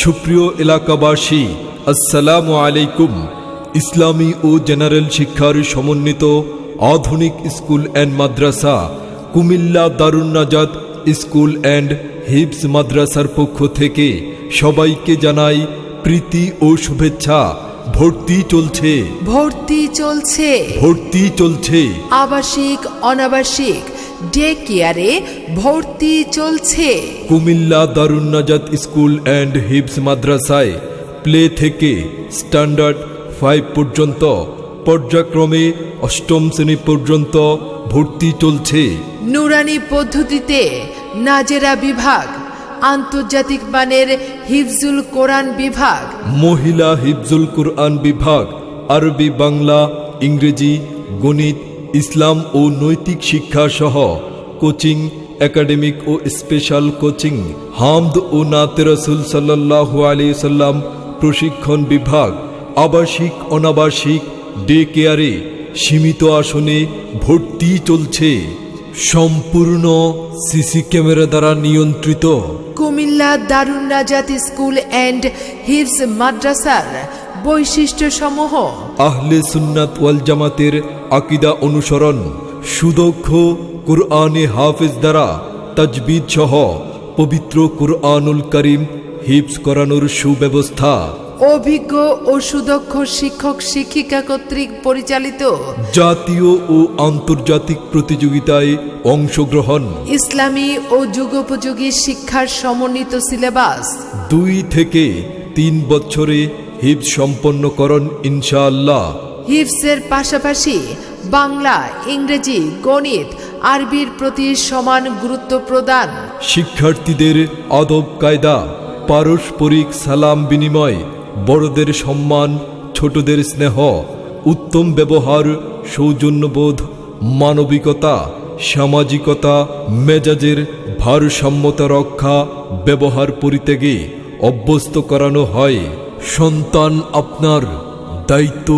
সুপ্রিয় এলাকাবাসী আসসালামু আলাইকুম। ইসলামী ও জেনারেল শিক্ষার সমন্বিত আধুনিক স্কুল অ্যান্ড মাদ্রাসা কুমিল্লা দারুণ নাজাদ স্কুল অ্যান্ড হিপস মাদ্রাসার পক্ষ থেকে সবাইকে জানাই প্রীতি ও শুভেচ্ছা। ভর্তি চলছে। ভর্তি চলছে। ভর্তি চলছে। আবাসিক অনাবাসিক ডে কেয়ারে ভর্তি চলছে। কুমিল্লা দারুণ নাজাদ স্কুল অ্যান্ড হিপস মাদ্রাসায় প্লে থেকে স্ট্যান্ডার্ড ফাইভ পর্যন্ত পর্যায়ক্রমে অষ্টম শ্রেণি পর্যন্ত ভর্তি চলছে। নুরানি পদ্ধতিতে নাজেরা বিভাগ আন্তর্জাতিক মানের হিফজুল কোরআন বিভাগ। মহিলা হিফজুল কোরআন বিভাগ আরবি বাংলা ইংরেজি গণিত ইসলাম ও নৈতিক শিক্ষা সহ কোচিং, একাডেমিক ও স্পেশাল কোচিং, হামদ ও নাতে রসুল সাল্লাহু আলি সাল্লাম প্রশিক্ষণ বিভাগ, আবাসিক, অনাবাসিক, ডে কেয়ারে সীমিত আসনে ভর্তি চলছে। সম্পূর্ণ সিসি ক্যামেরা দ্বারা নিয়ন্ত্রিত। কুমিল্লা দারুণ নাজাত স্কুল অ্যান্ড হিফজ মাদ্রাসার বৈশিষ্ট্য সমূহ আহলে সুন্নাত ওয়াল জামাতের আকিদা অনুসরণ সুদক্ষ কুরআনে হাফেজ দ্বারা তাজবিদ সহ পবিত্র কুরআনুল করিম হিপস করানোর সুব্যবস্থা। অভিজ্ঞ ও সুদক্ষ শিক্ষক শিক্ষিকা কর্তৃক পরিচালিত জাতীয় ও আন্তর্জাতিক প্রতিযোগিতায় অংশগ্রহণ। ইসলামী ও যুগোপযোগী শিক্ষার সমন্বিত সিলেবাস। দুই থেকে তিন বছরে হিপস সম্পন্নকরণ ইনশাআল্লাহ। হিফসের পাশাপাশি বাংলা ইংরেজি গণিত আরবির প্রতি সমান গুরুত্ব প্রদান। শিক্ষার্থীদের আদব কায়দা পারস্পরিক সালাম বিনিময় বড়দের সম্মান ছোটদের স্নেহ উত্তম ব্যবহার সৌজন্যবোধ মানবিকতা সামাজিকতা মেজাজের ভারসাম্যতা রক্ষা ব্যবহার পরিত্যাগে অভ্যস্ত করানো হয়। সন্তান আপনার দায়িত্ব